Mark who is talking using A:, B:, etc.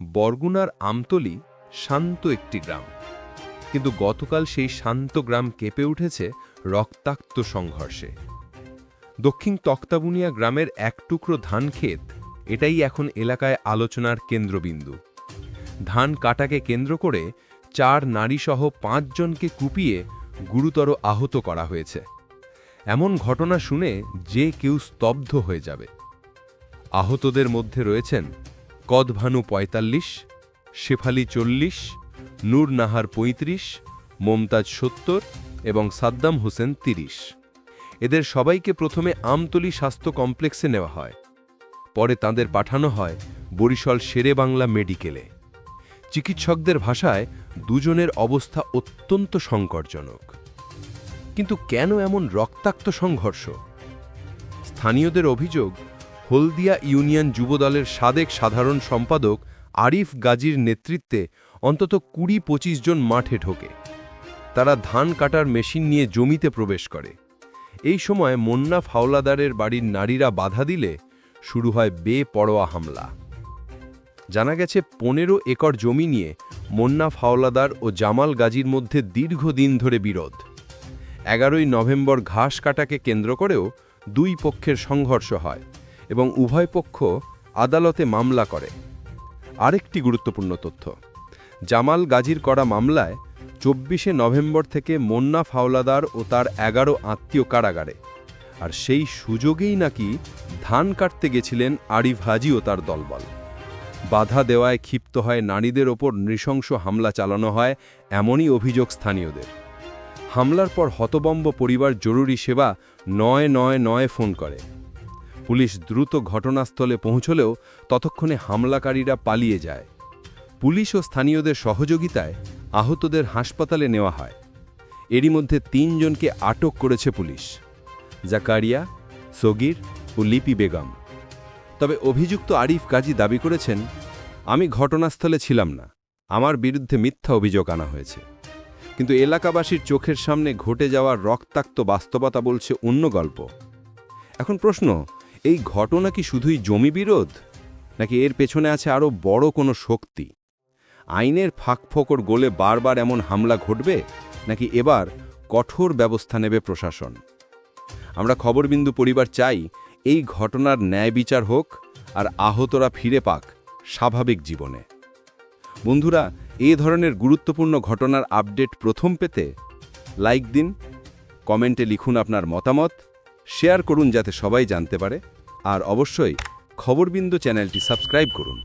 A: বরগুনার আমতলি শান্ত একটি গ্রাম। কিন্তু গতকাল সেই শান্ত গ্রাম কেঁপে উঠেছে রক্তাক্ত সংঘর্ষে। দক্ষিণ তক্তাবুনিয়া গ্রামের এক টুকরো ধান ক্ষেত, এটাই এখন এলাকায় আলোচনার কেন্দ্রবিন্দু। ধান কাটাকে কেন্দ্র করে চার নারীসহ পাঁচজনকে কুপিয়ে গুরুতর আহত করা হয়েছে। এমন ঘটনা শুনে যে কেউ স্তব্ধ হয়ে যাবে। আহতদের মধ্যে রয়েছেন কদভানু পঁয়তাল্লিশ, শেফালি চল্লিশ, নূর নাহার পঁয়ত্রিশ, মমতাজ সত্তর এবং সাদ্দাম হোসেন তিরিশ। এদের সবাইকে প্রথমে আমতলি স্বাস্থ্য কমপ্লেক্সে নেওয়া হয়। পরে তাদের পাঠানো হয় বরিশাল শেরে বাংলা মেডিকেলে। চিকিৎসকদের ভাষায় দুজনের অবস্থা অত্যন্ত সংকটজনক। কিন্তু কেন এমন রক্তাক্ত সংঘর্ষ? স্থানীয়দের অভিযোগ হলদিয়া ইউনিয়ন যুবদলের সাবেক সাধারণ সম্পাদক আরিফ গাজীর নেতৃত্বে অন্তত কুড়ি পঁচিশ জন মাঠে ঢোকে। তারা ধান কাটার মেশিন নিয়ে জমিতে প্রবেশ করে। এই সময় মন্না ফাওলাদারের বাড়ির নারীরা বাধা দিলে শুরু হয় বেপরোয়া হামলা। জানা গেছে, পনেরো একর জমি নিয়ে মন্না ফাওলাদার ও জামাল গাজীর মধ্যে দীর্ঘদিন ধরে বিরোধ। এগারোই নভেম্বর ঘাস কাটাকে কেন্দ্র করেও দুই পক্ষের সংঘর্ষ হয়। এবং উভয় পক্ষ আদালতে মামলা করে। আরেকটি গুরুত্বপূর্ণ তথ্য, জামাল গাজীর করা মামলায় চব্বিশে নভেম্বর থেকে মন্না ফাওলাদার ও তার এগারো আত্মীয় কারাগারে, আর সেই সুযোগেই নাকি ধান কাটতে গেছিলেন আরিফ হাজি ও তার দলবল। বাধা দেওয়ায় ক্ষিপ্ত হয় নারীদের ওপর নৃশংস হামলা চালানো হয় এমনই অভিযোগ স্থানীয়দের। হামলার পর হতবম্ব পরিবার জরুরি সেবা নয় নয় নয় ফোন করে। পুলিশ দ্রুত ঘটনাস্থলে পৌঁছলেও ততক্ষণে হামলাকারীরা পালিয়ে যায়। পুলিশ ও স্থানীয়দের সহযোগিতায় আহতদের হাসপাতালে নেওয়া হয়। এরই মধ্যে তিনজনকে আটক করেছে পুলিশ। জাকারিয়া, সগির ও লিপি বেগম। তবে অভিযুক্ত আরিফ কাজী দাবি করেছেন, আমি ঘটনাস্থলে ছিলাম না। আমার বিরুদ্ধে মিথ্যা অভিযোগ আনা হয়েছে। কিন্তু এলাকাবাসীর চোখের সামনে ঘটে যাওয়া রক্তাক্ত বাস্তবতা বলছে অন্য গল্প। এখন প্রশ্ন এই ঘটনা কি শুধুই জমি বিরোধ? নাকি এর পেছনে আছে আরও বড় কোনো শক্তি? আইনের ফাঁকফোকর গোলে বারবার এমন হামলা ঘটবে? নাকি এবার কঠোর ব্যবস্থা নেবে প্রশাসন? আমরা খবরবিন্দু পরিবার চাই এই ঘটনার ন্যায় বিচার হোক আর আহতরা ফিরে পাক স্বাভাবিক জীবনে। বন্ধুরা এই ধরনের গুরুত্বপূর্ণ ঘটনার আপডেট প্রথম পেতে লাইক দিন, কমেন্টে লিখুন আপনার মতামত, শেয়ার করুন যাতে সবাই জানতে পারে। আর অবশ্যই খবরবিন্দু চ্যানেলটি সাবস্ক্রাইব করুন।